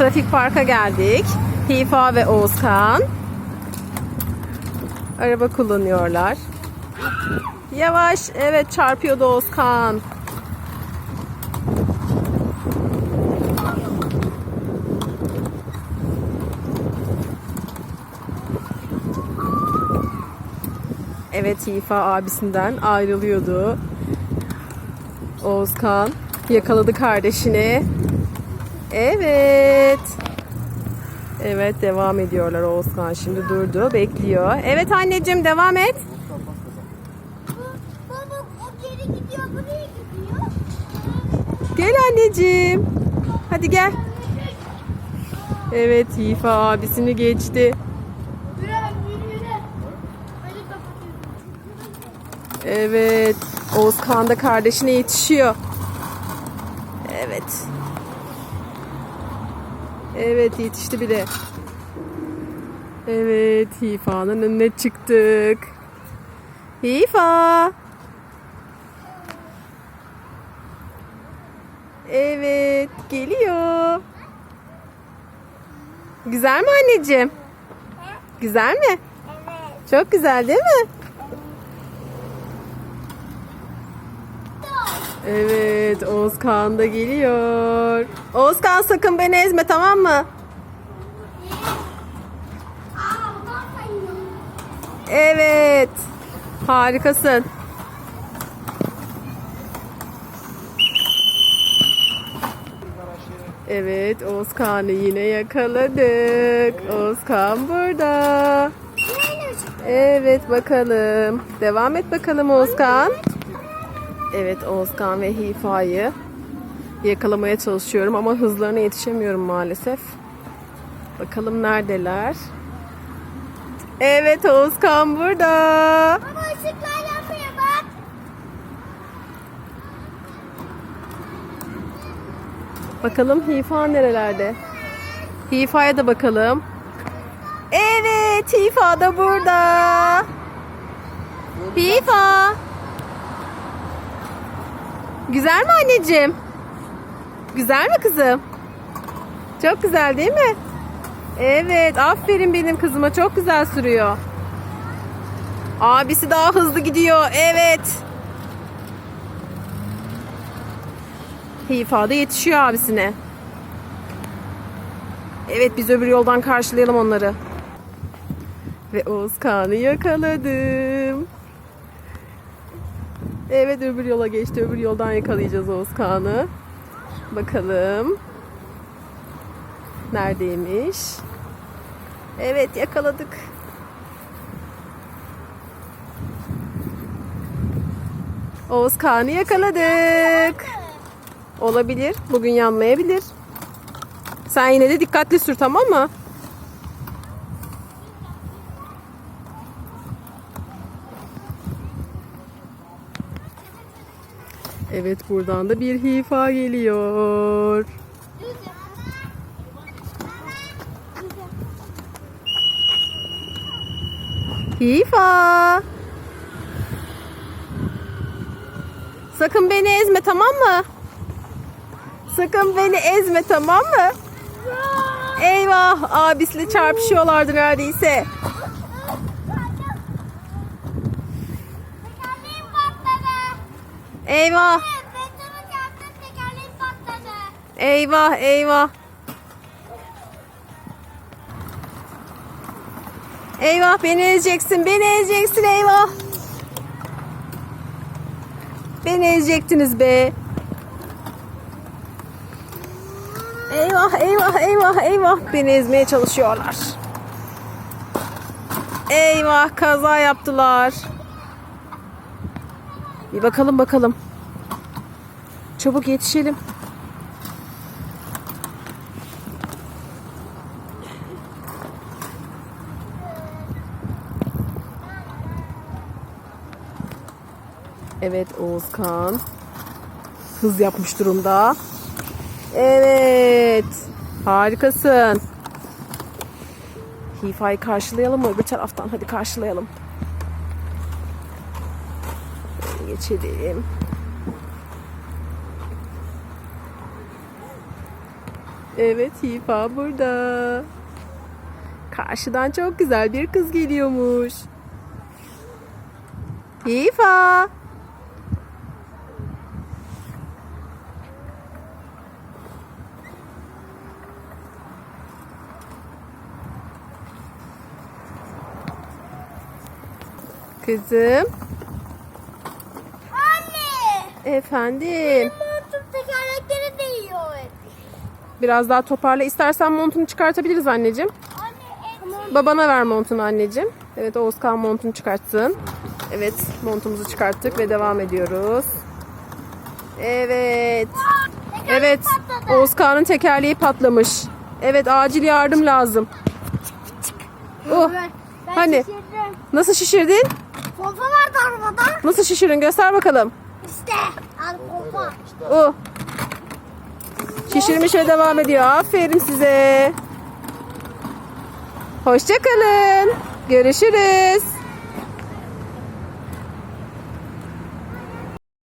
trafik parka geldik. Hifa ve Oğuzkan. Araba kullanıyorlar. Yavaş. Evet çarpıyordu Oğuzkan. Evet Hifa abisinden ayrılıyordu. Oğuzkan yakaladı kardeşini. Evet. Evet devam ediyorlar Oğuzkan şimdi durdu bekliyor. Evet anneciğim devam et. Gel anneciğim. Hadi gel. Evet Hifa abisini geçti. Evet. Oğuzkan da kardeşine yetişiyor. Evet. Evet yetişti bile. Evet Hifa'nın önüne çıktık. Hifa. Evet geliyor. Güzel mi anneciğim? Güzel mi? Evet. Çok güzel değil mi? Evet, Oğuzkan da geliyor. Oğuzkan sakın beni ezme tamam mı? Evet. Harikasın. Evet, Oğuzkan'ı yine yakaladık. Oğuzkan burada. Evet bakalım. Devam et bakalım Oğuzkan. Evet Oğuzkan ve Hifa'yı yakalamaya çalışıyorum ama hızlarına yetişemiyorum maalesef. Bakalım neredeler? Evet Oğuzkan burada. Baba ışıklar yanmıyor bak. Bakalım Hifa nerelerde? Hifa'ya da bakalım. Evet Hifa da burada. Hifa. Güzel mi anneciğim? Güzel mi kızım? Çok güzel değil mi? Evet aferin benim kızıma çok güzel sürüyor. Abisi daha hızlı gidiyor. Evet. Hifa da yetişiyor abisine. Evet biz öbür yoldan karşılayalım onları. Ve Oğuzkan'ı yakaladım. Evet öbür yola geçti. Öbür yoldan yakalayacağız Oğuzkan'ı. Bakalım. Neredeymiş? Evet yakaladık. Oğuzkan'ı yakaladık. Olabilir. Bugün yanmayabilir. Sen yine de dikkatli sür tamam mı? Evet buradan da bir hifa geliyor. Hifa. Sakın beni ezme tamam mı? Sakın beni ezme tamam mı? Eyvah abisiyle çarpışıyorlardı neredeyse. Tekerleğim patladı. Eyvah eyvah eyvah. Eyvah beni ezeceksin beni ezeceksin eyvah. Beni ezecektiniz be. Eyvah eyvah eyvah eyvah beni ezmeye çalışıyorlar. Eyvah kaza yaptılar. Bir bakalım bakalım. Çabuk yetişelim. Evet Oğuzkan. Hız yapmış durumda. Evet. Harikasın. Hifa'yı karşılayalım mı? Öbür taraftan hadi karşılayalım. Geçelim. Evet Hifa burada. Karşıdan çok güzel bir kız geliyormuş. Hifa. Kızım. Efendim. Montum tekerlekleri değiyor. Biraz daha toparla. İstersen montunu çıkartabiliriz anneciğim. Anne. Babana ver montunu anneciğim. Evet Oğuzkan montunu çıkartsın. Evet montumuzu çıkarttık ve devam ediyoruz. Evet. Evet Oğuzkan'ın tekerleği patlamış. Evet acil yardım lazım. Oh. Ben Hani? şişirdim. Nasıl şişirdin? Pompa vardı arabada. Nasıl şişirdin? Göster bakalım. İşte. Al pompa. Oh. Şişirmiş ve devam ediyor. Aferin size. Hoşçakalın. Görüşürüz.